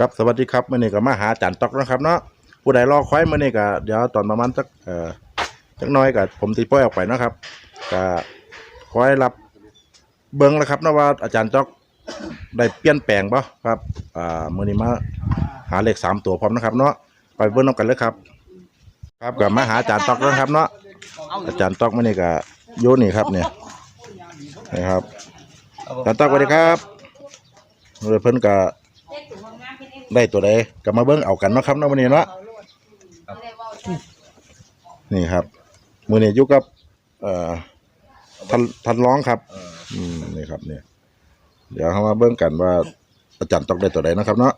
ครับสวัสดีครับมื่อนี้ก็มาหาอาจารย์ตอกนะครับเนาะผู้ใดรอคอยมื่อนี้ก็เดี๋ยวตอนประมาณสักเอ่อจักน้อยกับผมตีป้อยออกไปนะครับก็คอยรับเบิ้งแล้วครับเนาะว่าอาจารย์ต๊อกได้เปลี่ยนแปลงป่ะครับอ่ามื่อนี้มาหาเลขสามตัวพร้อมนะครับ เนาะไปเบิ้งน้ำกันเลยครับ ครับกับมาหาอาจารย์ตอกแล้วครับเนาะอาจารย์ต๊อกมื่อนี้ก็โยนี่ครับเนี่ยนะครับอาจารย์ต๊อกสวัสดีครับเมื่อนก็ ได้ตัวใดก็มาเบิ่งเอากันเนาะครับเนาะวันนี้เนาะนี่ครับมือนี้อยู่กับเอ่อทันทันร้องครับ อืมนี่ครับเนี่ยเดี๋ยวเรามาเบิ่งกันว่าอาจารย์ตอกได้ตัวใดเนาะครับ เนาะ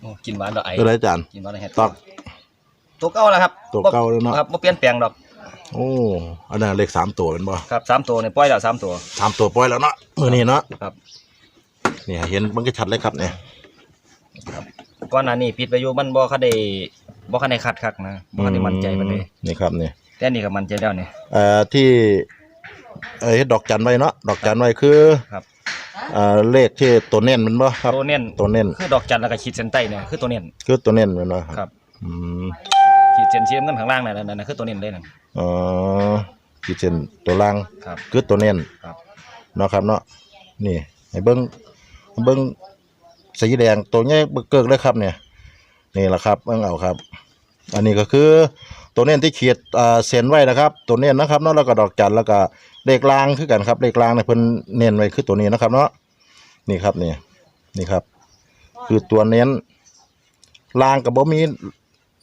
โอ้กินหวานดอกไอ้ตัวใดอาจารย์กินหวานดอกเห็ดตอก ตัวเก่าแล้วครับตัวเก่าแล้วเนาะ ครับบ่เปลี่ยนแปลงดอกโอ้อันนั้นเลขสามตัวเป็นบ่ครับสามตัวเนี่ยปล่อยแล้วสามตัว สามตัวปล่อยแล้วเนาะมือนี้เนาะครับ นี่เห็นมันก็ชัดเลยครับเนี่ยก่อนหน้านี้ปิดไปอยู่มันบ่คันได้บ่คันได้คัดคักนะบ่คันได้มั่นใจปานใดนี่ครับนี่แต่อันนี่ก็มั่นใจแล้วนี่เอ่อที่เอ่อเฮ็ดดอกจันไว้เนาะดอกจันไว้คือครับเอ่อเลขที่ตัวเน้นมันบ่ครับ ตัวเน้นตัวเน้นคือดอกจันแล้วก็ขีดเส้นใต้เนี่ยคือตัวเน้นคือตัวเน้นมันบ่ครับอืมขีดเส้นเสียเงินข้างล่างนั่นนั่นนะคือตัวเน้นเลยนั่น อ๋อขีดเส้นตัวล่างครับ คือตัวเน้นครับ เนาะครับเนาะนี่ให้เบิ้ง เบิ้งสีแดงตัวใหญ่เบิกเกิกเลยครับเนี่ยนี่แหละครับเบิ้งเอาครับ อันนี้ก็คือตัวเน้นที่ขีดอ่าเส้นไว้นะครับ ตัวเน้นนะครับเนาะแล้วก็ดอกจันแล้วก็เลขลางคือกันครับเลขลางเนี่ยเพิ่นเน้นไว้คือตัวนี้นะครับเนาะนี่ครับนี่นี่ครับ คือตัวเน้นลางกับบ่มี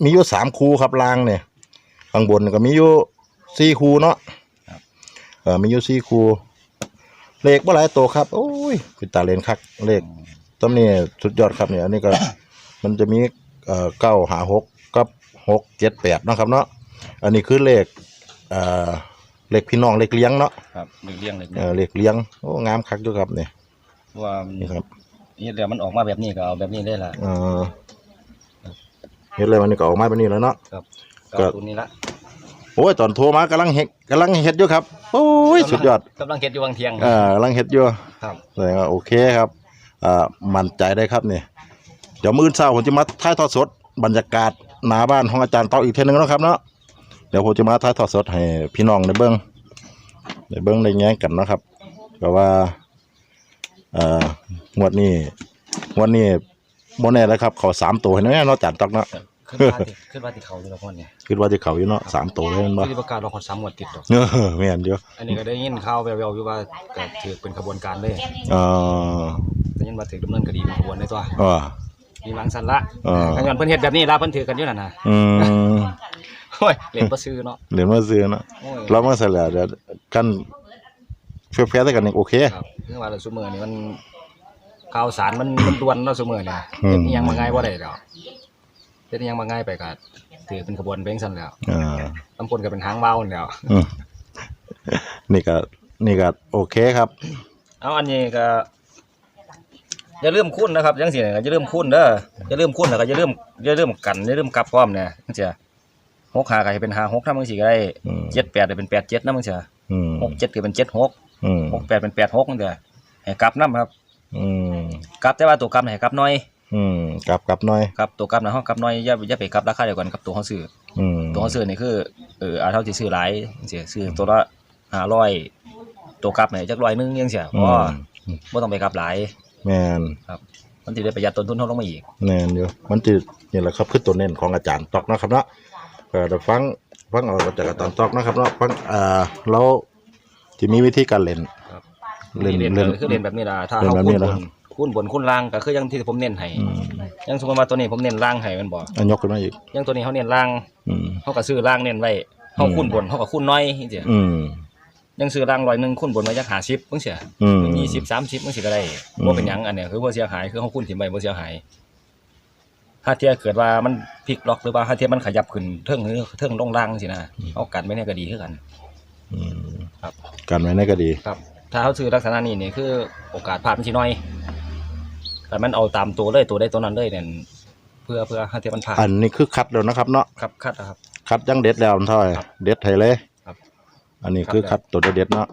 มีอยู่สามคูครับลางเนี่ยข้างบนก็มีอยู่สี่คูเนาะเออมีอยู่สี่คู เลขบ่หลายตัวครับโอ้ยคือตาเลนคักเลขต้นนี้สุดยอดครับเนี่ยอันนี้ก็ มันจะมีเอ่อเก้าหาหกกับหกเจ็ดแปดเนาะครับเนาะอันนี้คือเลขเอ่อเลขพี่น้องเลขเลี้ยงเนาะครับหรือเลี้ยงเลยเออเลขเลี้ยงโอ้งามคักด้วยครับเนี่ยว่านี่ครับเฮ็ดแล้วมันออกมาแบบนี้ก็เอาแบบนี้ได้ล่ะเออเฮ็ดอะไรวันนี้ก็ออกมาแบบนี้แล้วเนาะ ครับก็ตัวนี้ละ โอ้ยตอนโทรมากำลังเฮ็ดกำลังเฮ็ดอยู่ครับโอ้ยสุดยอดกำลังเฮ็ดอยู่บางเที่ยงเออกำลังเฮ็ดอยู่ครับแสดงว่าโอเคครับอ่ามั่นใจได้ครับเนี่ยเดี๋ยวมื้อเช้าผมจะมาถ่ายทอดสด บรรยากาศหน้าบ้านของอาจารย์เต้าอีกเทีนึงเนาะครับเนาะเดี๋ยวผมจะมาถ่ายทอดสดให้พี่น้องได้เบิ่งได้เบิ่งได้แย้งกันเนาะครับก็ว่าเอ่องวดนี้งวดนี้บ่แน่แล้วครับเขาสามตัวเห็นไหมเนาะอาจารย์ตอกเนาะ ขึ้นว่าติขึ้นว่าติเขาอยู่แล้วคนเนี่ยคิดว่าจะเขาอยู่เนาะสามตัวเลยแมันบ่ที่ประกาศรองคนสามงวดติดดอก เออแม่นอยู่อันนี้ก็ได้ยินข่าวแววๆอยู่ว่าก็ถือเป็นขบวนการเลยเออได้ยินว่าถือดำเนินคดีเป็นขบวนในตัวเออ มีหวังสันละเออทางย้อนเพิ่นเฮ็ดแบบนี้ละเพิ่นถือกันอยู่นั่นน่ะอืมโอ้ยเล่นบ่ซื้อเนาะเหรียญมาซื้อเนาะโอ้ยเรามาเสร็จแล้วเดี๋ยวกันเฟี้ยวๆแต่กันนี่โอเค ครับคือว่าซุมื้อนี่มันข่าวสารมันมันด่วนเนาะซุมื้อนี่อืม เฮ็ดอิหยังมาง่ายบ่ได้ดอก เฮ็ดอิหยังมาง่ายไปก็ถือเป็นขบวนไปจังซั่นแล้วอ่าตำคนก็เป็นหางว่าวนั่นแหล้ว อืมนี่ก็นี่ก็โอเคครับ เอาอันนี้ก็อย่าลืมคุ้นนะครับจังซี่ก็อย่าลืมคุ้นเด้ออย่าลืมคุ้นแล้วก็อย่าลืมอย่าลืมกันอย่าลืมกลับพร้อมเนี่ยจังซี่หกหาก็ให้เป็นหาหกนำจังซี่ก็ได้อืม เจ็ดแปดก็เป็นแปดเจ็ดนำจังซี่อืมหกเจ็ดก็เป็นเจ็ดหกอืมหกแปดเป็นแปดหกจังซี่ให้กลับนํครับอืมกลับแต่ว่าตัวกลับให้กลับน้อย อืมกลับกลับหน่อย ครับตัวกลับนะเฮากลับน้อยอย่าอย่าไปกลับราคาเดียวกันกับตัวเฮาซื้ออืมตัวเฮาซื้อนี่คือเออเอาเท่าที่ซื้อหลายจังซี่ซื้อตัวละ500ตัวกลับให้จักร้อยหนึงจังซี่อืบ่มบ่ต้องไปกลับหลายแม่นมันสิได้ประหยัดต้นทุนเฮาลงมาอีก แม่นอยู่มันจะนี่แหละครับคือตัวเน้นของอาจารย์ตอกเนาะครับเนาะก็เดี๋ยวฟังฟังเอาจากอาจารย์ตอกเนาะครับเนาะฟังอ่าเราที่มีวิธีการเล่น ครับเล่นเล่นเล่นคือเล่นแบบนี้ล่ะถ้าเล่นเฮาแบบคูนี้ณบล่ะน คูณบนคูณล่างก็คืออย่างที่ผมเน้นให้อืมอย่างสมมุติว่าตัวนี้ผมเน้นล่างให้มันบ่อันยกขึ้นมาอีก อย่างตัวนี้เฮาเน้นล่างอืมเฮาก็ซื้อล่างเน้นไว้เฮาอืมคูณบนเฮาก็คูณน้อยจังซี่อืม ยังซื้อล่างร้อยหนึงคูณบนไว้จัก50จังซี่อืม ยี่สิบสามสิบมันสิก็ได้อืม บ่เป็นหยังอันเนี้ยคือบ่เสียหายคือเฮาคุ้นถิ่มไปบ่เสียหายถ้าเทียเกิดว่ามันพลิกล็อกหรือว่าถ้าเทียมันขยับขึ้นเทิงหรือเทิงลงล่างสินะเอากันไว้เนี่ยก็ดีคือกัน อืมครับกันไว้ในก็ดี ครับ ถ้าเขาซื้อลักษณะนี้นี่คือโอกาสพลาดมันสิน้อย แต่มันเอาตามตัวเลยตัวได้ตัวนั้นเลยเนี่ยเพื่อเพื่อถ้าเทียมันพลาดอันนี้คือคัดแล้วนะครับ เนาะครับคัดนะครับ คัดยังเด็ดแล้วมันเท่าไหร่ครับเด็ดไทยเลยครับ อันนี้คือครัคับดตัวเด็ดเนาะ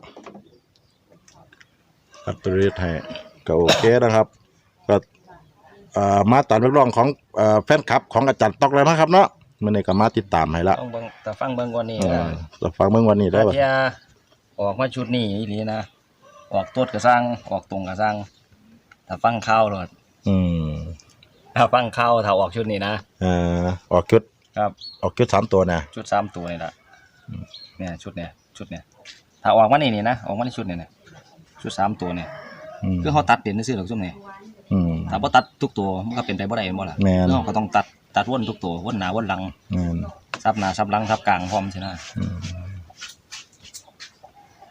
คัดตัวเด็ดไทยก็โอเคนะครับก็เอ่อมาตามเรียกร้องของเอ่อแฟนคลับของอาจารย์ตอกแล้วนะครับเนาะมื้อนี้ก็มาติดตามให้ละต้องเบิ่งแต่ฟังเบิ่งก่อนนี่เอนะอเราฟังเมื่อวันนี้ได้ถ้าป่ะเที่ยออกมาชุดนี้อีหลีนะ ออกตัวก็สร้างออกตรงก็สร้างถ้าฟังข่าวโลดอืมถ้าฟังข่าวถ้าออกชุดนี้นะเอ่อออกชุดครับออกชุดสามตัวนะ ชุดสามตัวนี่ละเนี่ยชุดเนี่ยชุดเนี่ยถ้าออกมานี่นี่นะออกมาในชุดเนี่ยนะชุดสามตัวเนี่ยอืมคือเขาตัดเด่นซื่อๆหรอกซุ่มนี่อืม ถ้าบ่ตัดทุกตัวมันก็เป็นไปบ่ได้แม่นบ่ล่ะแม่น เราก็ต้องตัดตัดวนทุกตัววนหน้าวนหลังอืมซับหน้าซับหลังซับกลางพร้อมใช่นะ อืม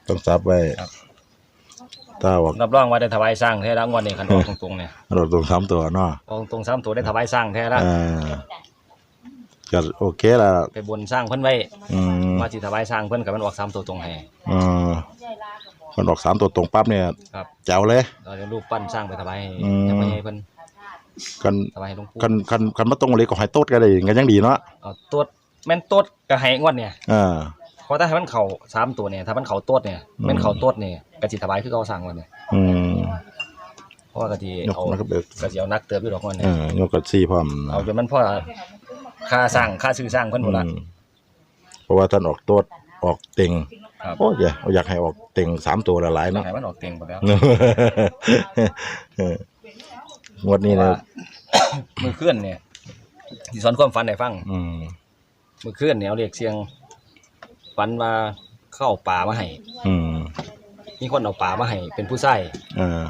ต้องซับไว้ครับ ถ้าออกรับรองว่าได้ถวายสร้างแท้แล้วงวดนี้คันออกตรงๆเนี่ยเราต้องสามตัวเนาะออกตรงสามตัวได้ถวายสร้างแท้แล้วเอ่าก็โอเคละไปบนสร้างเพิ่นไว้อืมมาสิถวายสร้างเพิ่นก็มันออกสามตัวตรงให้เอ่ามันออกสามตัวตรงปั๊บเนี่ยครับแจ๋วเลยเราจะรูปปั้นสร้างไปถวายให้อืมยังไม่ให้เพิ่นกันถวายให้หลวงปู่กันกันกันมาตรงเลยก็ให้โต๊ดกันเลยกันยังดีเนาะเอาตัวแม่นตัวก็ให้งวดเนี่ยอ่า เพราะถ้าให้มันเข้าสามตัวเนี่ย ถ้ามันเข้าตัวเนี่ยอืมแม่นเข้าตัวเนี่ยก็สิถวายคือเขาสร้างวันเนี่ยอืมเพราะว่าก็สิยกเอามันก็เบิกก็สิเอานักเติบอยู่ดอกมันเอเนี่ยอยกกับซี่พร้อมเอาจนมันพอค่าสร้างค่าซื้อสร้างเพิ่นหมดละอืมเพราะว่าท่านออกโต๊ดออกเต็งครับโอ้ยอยากอยากให้ออกเต็งสามตัวละหลายเนาะให้มันออกเต็งหมดแล้วเอองวดนี้นะว่ามือเคลื่อนเนี่ยที่สอนความฝันให้ฟังอืมมือเคลื่อนเนี่ยเอาเรียกเสียง ฝันว่าเข้าเอาป่ามาให้ อืมมีคนเอาป่ามาให้ เป็นผู้ชายเออ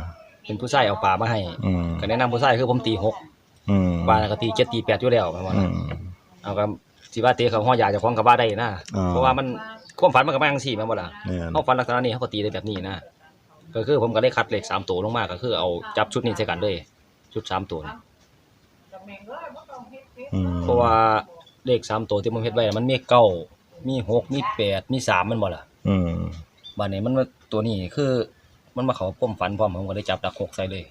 เป็นผู้ชายเอาป่ามาให้อืมก็แนะนำผู้ชายคือผมตีหกอืมว่าแล้วก็ตีเจ็ดตีแปดอยู่แล้วประมาณอืนั้นม เอาก็สิว่าเตะเขาห้อยาเจะคล้าของกับว่าได้นะอ่าเพราะว่ามันความฝันมันก็ไม่จังสี่แม่นบ่ล่ะเนี่ยเขาฝันลักษณะนี้เขาก็ตีได้แบบนี้นะก็คือผมก็ได้คัดเลขสามตัวลงมาก็คือเอาจับชุดนี้ใส่กันเลยชุดสามตัวนี่อืมเพราะว่าเลขสามตัวที่ผมเฮ็ดไว้มันมีเก้า มีหกมีแปดมีสามแมันบ่ล่ะอืมบัดนี้มันมาตัวนี้คือ มันมาเขาป้มฝันพร้อมผมก็ได้จับดักหกใส่เลย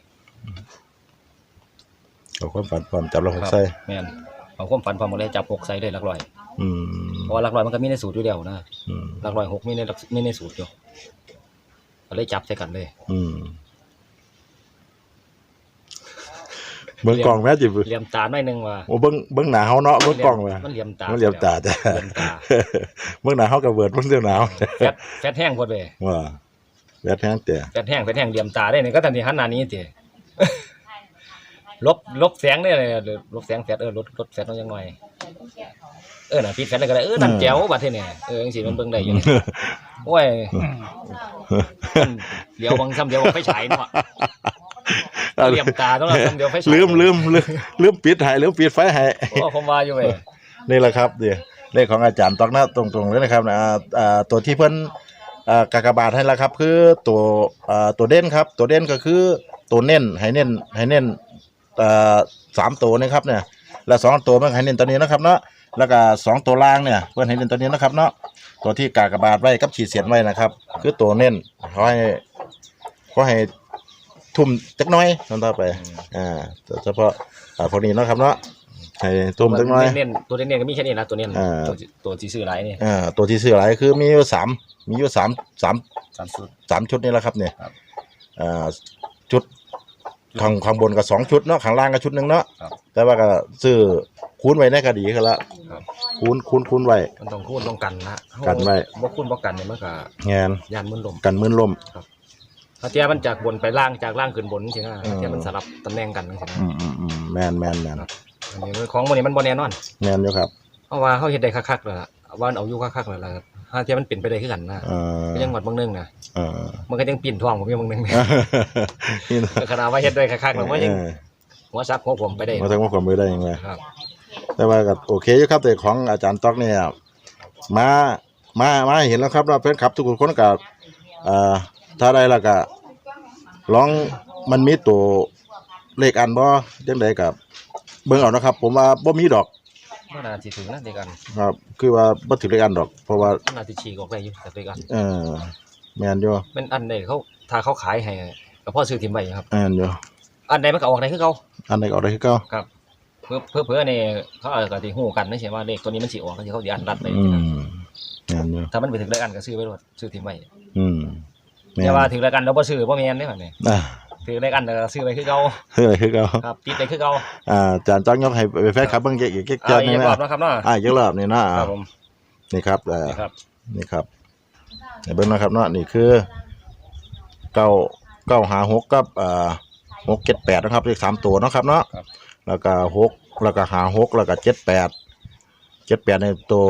เอาความฝันความจับเราหกครับใส่แม่นเอาความฝันพร้อมก็เลยจับหกใส่เลยหลักร้อยอืมเพราะว่าหลักร้อยมันก็มีในสูตรอยู่แล้วนะอืมหลักร้อยหกมีในหลักมีในสูตรอยู่ก็เลยจับใส่กันเลย อืม เบิ่งกล่องแม่จิบเหลี่ยมตาหน่อยหนึงว่าโอ้เบิ่งเบิ่งหนาเฮาเนาะเบิ่งกล่องแม่มันเหลี่ยมตามันเหลี่ยมตาจ้ะเหลี่ยมตาเบิ่งหนาเฮากับเบิดเบิ่งเสื้อหนาวแฟดแฟดแห้งพอดเลยว่าแวดแห้งแต่แฟดแห้งแฟดแห้งเหลี่ยมตาได้นี่ก็ทันทีหันหน้านี้ติลบลบแสงได้เลยลบแสงแฟดเออลดลดแฟดลงยังหน่อยเออน่ะปิดแฟดเลยก็ได้เออนั่นแจ๋วบัดทีเนี่ยเออจังซี่มันเบิ่งได้อยู่นี่โอ้ยมันเดี๋ยวบางซ้ำเดี๋ยวบอกไฟฉายเนาะ เหลี่ยมตาต้องซ้ำเดี๋ยวไฟฉายลืมลืมลืมลืมปิดให้ลืมปิดไฟให้โอ้ผมว่าอยู่เว้ยนี่แหละครับเดี๋ยวเลขของอาจารย์ตอกหน้าตรงๆเลยนะครับอ่าอ่าตัวที่เพิ่นอ่ากากบาทให้แล้วครับ คือตัวอ่าตัวเด่นครับ ตัวเด่นก็คือตัวเน้นให้เน้นให้เน้นอ่าสามตัวนี่ครับเนี่ยแล้วสองตัวมันให้เน้นตัวนี้นะครับเนาะแล้วก็สองตัวล่างเนี่ยเพื่อนให้เน้นตัวนี้นะครับเนาะตัวที่กากบาทไว้กับขีดเสียนไว้นะครับ คือตัวเน้นเขาให้เขาให้ ทุ่มจักหน้อยนั่นต่อไป อ่าเฉพาะอ่าพวกนี้เนาะครับเนาะให้ทุ่มจักหน้อย เน้นๆตัวเน้นๆก็มีแค่นี้นะตัวเน้นอ่า ตัวตัวที่ซื้อหลายนี่อ่าตัวที่ซื้อหลายคือมีอยู่สามมีอยู่สามสามสามชุด สามชุดนี่แหละครับเนี่ยครับอ่าชุดข้างข้างบนก็สองชุดเนาะข้างล่างก็ชุดหนึ่งเนาะครับ แต่ว่าก็ซื้อคูณไว้ในก็ดีกันละครับ คูณคูณคูณไว้ มันต้องคูณต้องกันนะกันไว้ บ่คูณบ่กันเนี่ยมันก็งานยานมันลมกันมืนล่ม ถ้าเทียมันจากบนไปล่างจากล่างขึ้นบนสินะอืมถ้าเทียมันสลับตำแหน่งกันจังซี่นะอืมอืมอืมแมนแมนแมนอันนี้ของมันนี้มันบ่แน่นอนแมนอยู่ครับเพราะว่าเฮาเฮ็ดได้คักๆแล้วล่ะว่ามันเอาอยู่คักๆแล้วล่ะถ้าเทียมันเป็นไปได้คือกันนะเออก็ยังหวัดบางนึงนะเออมันก็ยังปิ่นท้องผมอยู่บางนึงนี่นะขนาดว่าเฮ็ดได้คักๆแล้วมันยังเออหัวซักหัวผมไปได้มาถึงว่าความมือได้ยังไงครับ แต่ว่าก็โอเคอยู่ครับแต่ของอาจารย์ต๊อกเนี่ยมามามาให้เห็นแล้วครับว่าแฟนคลับทุกคนก็เอ่อ ถ้าได้แล้วก็ลองมันมีตัวเลขอันบ่จังไดกับเบิ่งเอานะครับ ผมว่าบ่มีดอกบ่น่าสิถึงนะเด็กกันครับ คือว่าบ่ถึงเลขอันดอก เพราะว่ามันน่าสิฉีกออกได้อยู่แต่เด็กกันเออแม่นอยู่เป็นอันใดเขาถ้าเขาขายให้ก็พอซื้อถิ่มไว้ครับแม่นอยู่อันใดมันก็ออกได้คือเขาอันใดก็เอาได้คือเก่าครับ เพื่อเพื่อเพื่อเนี่ยเขาเอาก็สิฮู้กันไม่ใช่ว่าเลขตัวนี้มันสิออกก็สิเขาสิอันรัดไปอืมแม่นอยู่ถ้ามันไปถึงเลขอันก็ซื้อไว้โลดซื้อถิ่มไว้อืม แม่นแต่ว่าถึงเลขอันแล้วบ่ซื้อบ่แม่นเด้บัดนี้อะถือเลขอันเด้อซื้อไปคือเก่าเฮ้ยคือเขาครับติดไปคือเก่าอ่าอาจารย์จ้องยกให้ไปแฟนครับเบิ่งเก๊กเก๊กเอาเจ้าอีนี่กนะรอบนะครับเนาะอ่าอีกรอบนี่นะคอ่ารับผมนี่ครับเอ่อนี่ครับ นี่ครับให้เบิ่งนะครับเนาะนี่คือเก้าเก้าหาหกกับอ่าหกเจ็ดแปดนะครับเลขสามตัวเนาะครับเนาะแล้วก็หกแล้วก็หาหกแล้วก็เจ็ดแปดเจ็ดแปดในตัว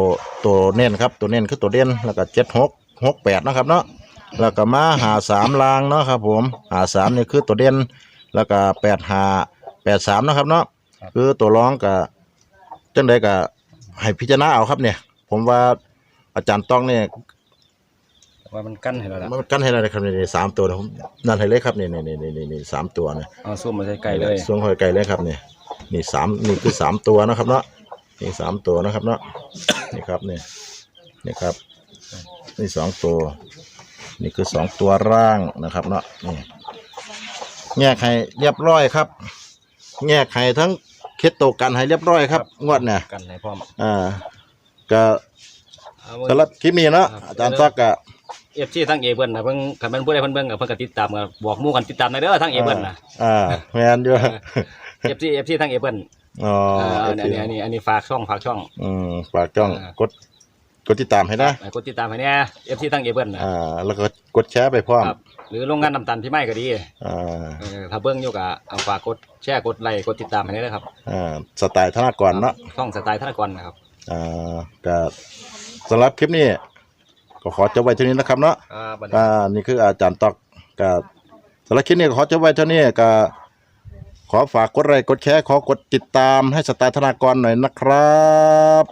ตัวเน้นครับ ตัวเน้นคือตัวเด่นแล้วก็เจ็ดหกหกแปดนะครับเนาะ แล้วก็มาหาสามลางเนาะครับผมหาสามนี่คือตัวเด่นแล้วก็แปดหาแปดสามนะครับเนาะคือตัวร้องกับจังใดก็ให้พิจารณาเอาครับเนี่ย ผมว่าอาจารย์ต้องเนี่ยว่ามันกั้นให้แล้วล่ะมันกันให้อะไรครับนี่นี่สามตัวนะผมนั่นให้เลยครับนี่นี่นี่นี่นี่นี่สามตัวเนี่ยเอาซุ่มมาใกล้ๆเลยสวงหอยไก่เลยครับนี่นี่สามนี่คือสามตัวนะครับเนาะนี่สามตัวนะครับเนาะนี่ครับนี่นี่ครับนี่สองตัว นี่คือสองตัวร่างนะครับเนาะนี่แยกให้เรียบร้อยครับแยกให้ทั้งเคสโตวกันให้เรียบร้อยครับ งวดเนี่ยกันให้พร้อมอ่าก็เอาสำหรับคลิปนี้เนาะอาจารย์ซักกะเอฟซีทั้งเอเบิ้ลนะเพิ่งคันเป็นผู้ใดเพิ่นเบิ่งก็เพิ่นก็ติดตามก็บอกหมู่กันติดตามหน่อยเด้อทั้งเอเบิ้ลนะอ่าแมนอยู่เอฟซีเอฟซีทั้งเอเบิ้ลอ๋ออันนี้อันนี้อันนี้ฝากช่องฝากช่องอืมฝากจ้องอ่ากด กดติดตามให้นะให้กดติดตามให้แน่เอฟซีทั้งเอเบิ้ลนะอ่าแล้วก็กดแชร์ไปพร้อมครับหรือโรงงานน้ำตาลพี่ไม้ก็ดีอ่าเออถ้าเบิ่งอยู่ก็เอาฝากกดแชร์กดไลค์กดติดตามให้ด้วยครับอ่าสไตล์ธนากรเนาะช่องสไตล์ธนกรนะครับอ่าก็สำหรับคลิปนี้ก็ขอจบไว้เท่านี้นะครับเนาะอ่าบัดนี้อ่านี่คืออาจารย์ตอกก็สำหรับคลิปนี้ก็ขอจบไว้เท่านี้ก็ขอฝากกดไลค์กดแชร์ขอกดติดตามให้สไตล์ธนากรหน่อยนะครับ